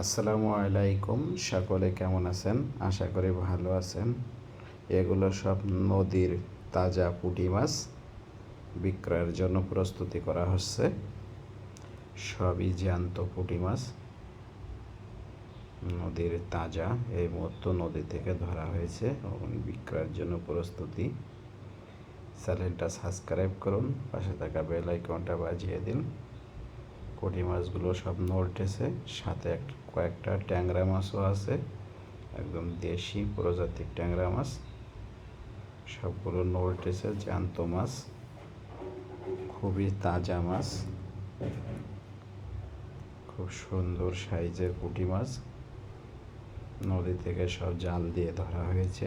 আসসালামু আলাইকুম, সকলে কেমন আছেন? আশা করি ভালো আছেন। এগুলো সব নদীর তাজা পুঁটি মাছ বিক্রয়ের জন্য প্রস্তুতি করা হচ্ছে। সবই জ্যান্ত পুঁটি মাছ। নদীর তাজা, এই মুহূর্ত নদী থেকে ধরা হয়েছে বিক্রয়ের জন্য প্রস্তুতি। চ্যানেলটা সাবস্ক্রাইব করুন, পাশে থাকা বেল আইকনটা বাজিয়ে দিন। পুঁটি মাছগুলো সব নড়তেছে, সাথে কয়েকটা ট্যাংরা মাছও আছে, একদম দেশি প্রজাতির ট্যাংরা মাছ। সবগুলো নড়তেছে, জ্যান্ত মাছ, খুবই তাজা মাছ, খুব সুন্দর সাইজের পুঁটি মাছ, নদী থেকে সব জাল দিয়ে ধরা হয়েছে।